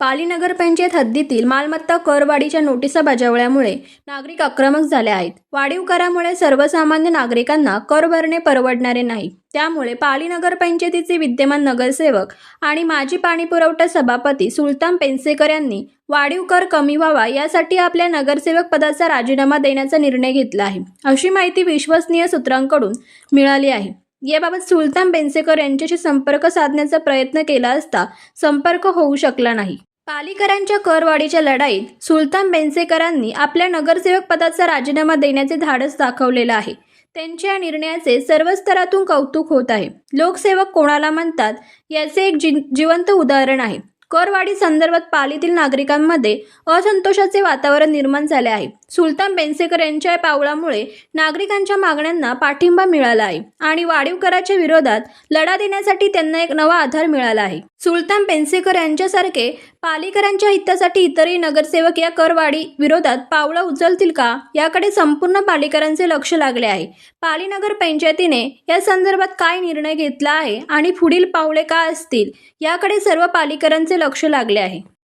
पाली नगरपंचायत हद्दीतील मालमत्ता करवाढीच्या नोटिसा बजावल्यामुळे नागरिक आक्रमक झाले आहेत. वाढीव करामुळे सर्वसामान्य नागरिकांना कर भरणे परवडणारे नाही. त्यामुळे पाली नगरपंचायतीचे विद्यमान नगरसेवक आणि माजी पाणीपुरवठा सभापती सुलतान पेन्सेकर यांनी वाढीव कर कमी व्हावा यासाठी आपल्या नगरसेवक पदाचा राजीनामा देण्याचा निर्णय घेतला आहे. अशी माहिती विश्वसनीय सूत्रांकडून मिळाली आहे. याबाबत सुलतान बेन्सेकर यांच्याशी संपर्क साधण्याचा प्रयत्न केला असता संपर्क होऊ शकला नाही. पालिकरांच्या करवाढीच्या लढाईत सुलतान बेंसेकरांनी आपल्या नगरसेवक पदाचा राजीनामा देण्याचे धाडस दाखवलेलं आहे. त्यांच्या निर्णयाचे सर्व स्तरातून कौतुक होत आहे. लोकसेवक कोणाला म्हणतात याचे एक जि जिवंत उदाहरण आहे. करवाढी संदर्भात पालीतील नागरिकांमध्ये असंतोषाचे वातावरण निर्माण झाले आहे. सुलतान बेन्सेकर यांच्या या पावलामुळे नागरिकांच्या मागण्यांना पाठिंबा मिळाला आहे आणि वाढीव कराच्या विरोधात लढा देण्यासाठी त्यांना एक नवा आधार मिळाला आहे. सुलतान पेन्सेकर यांच्यासारखे पालिकरांच्या हितासाठी इतरही नगरसेवक या करवाढी विरोधात पावलं उचलतील का? याकडे संपूर्ण पालिकरांचे लक्ष लागले आहे. पालीनगर पंचायतीने या संदर्भात काय निर्णय घेतला आहे आणि पुढील पावले काय असतील? याकडे सर्व पालिकरांचे लक्ष लागले आहे.